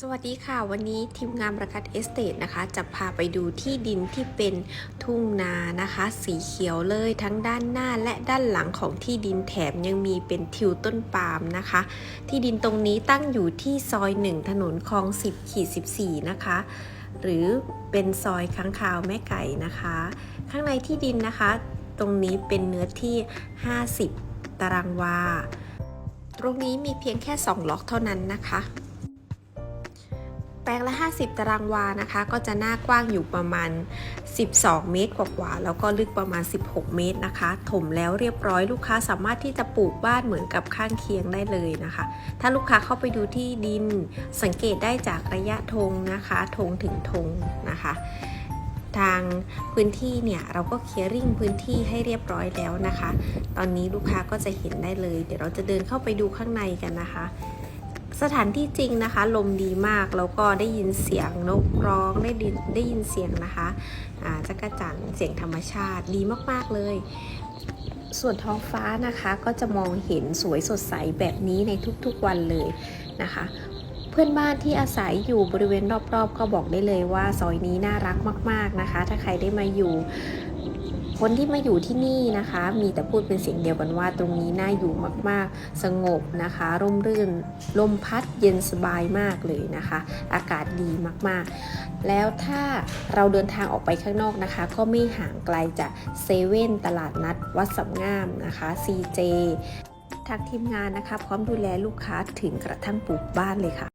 สวัสดีค่ะ วันนี้ทีมงานประกัดเอสเตทนะคะ จะพาไปดูที่ดินที่เป็นทุ่งนานะคะ สีเขียวเลยทั้งด้านหน้าและด้านหลังของที่ดินแถมยังมีเป็นทิวต้นปาล์มนะคะ ที่ดินตรงนี้ตั้งอยู่ที่ซอย 1 ถนนคลอง 10ขีด14 นะคะ หรือเป็นซอยค้างคาวแม่ไก่นะคะ ข้างในที่ดินนะคะ ตรงนี้เป็นเนื้อที่ 50 ตารางวา ตรงนี้มีเพียงแค่ 2 ล็อกเท่านั้นนะคะ แปลงละ 50 ตารางวานะคะ ก็จะหน้ากว้างอยู่ประมาณ 12 เมตรกว่าๆแล้วก็ลึกประมาณ 16 เมตรนะคะ ถมแล้วเรียบร้อยลูกค้าสามารถที่จะปลูกบ้านเหมือนกับข้างเคียงได้เลยนะคะ ถ้าลูกค้าเข้าไปดูที่ดินสังเกตได้จากระยะธงนะคะธงถึงธงนะคะทางพื้นที่เนี่ยเราก็เคลียร์ริ่งพื้นที่ให้เรียบร้อยแล้วนะคะ ตอนนี้ลูกค้าก็จะเห็นได้เลย เดี๋ยวเราจะเดินเข้าไปดูข้างในกันนะคะ สถานที่จริงนะคะ ลมดีมากแล้วก็ได้ยินเสียงนกร้องได้ดินได้ยินเสียงนะคะจักรจันเสียงธรรมชาติดีมากๆเลย ส่วนท้องฟ้านะคะก็จะมองเห็นสวยสดใสแบบนี้ในทุกๆวันเลยนะคะ เพื่อนบ้านที่อาศัยอยู่บริเวณรอบๆ ก็บอกได้เลยว่าซอยนี้น่ารักมาก ๆนะคะ ถ้าใครได้มาอยู่ คนที่มาอยู่ที่นี่นะคะ มีแต่พูดเป็นเสียงเดียวกันว่า ตรงนี้น่าอยู่มากๆ สงบนะคะ ร่มรื่น ลมพัดเย็นสบายมากเลยนะคะ อากาศดีมากๆ แล้วถ้าเราเดินทางออกไปข้างนอกนะคะ ก็ไม่ห่างไกลจากเซเว่นตลาดนัด วัดสำงามนะคะ CJ ทางทีมงานนะคะ พร้อมดูแลลูกค้าถึงกระทั่งปลูกบ้านเลยค่ะ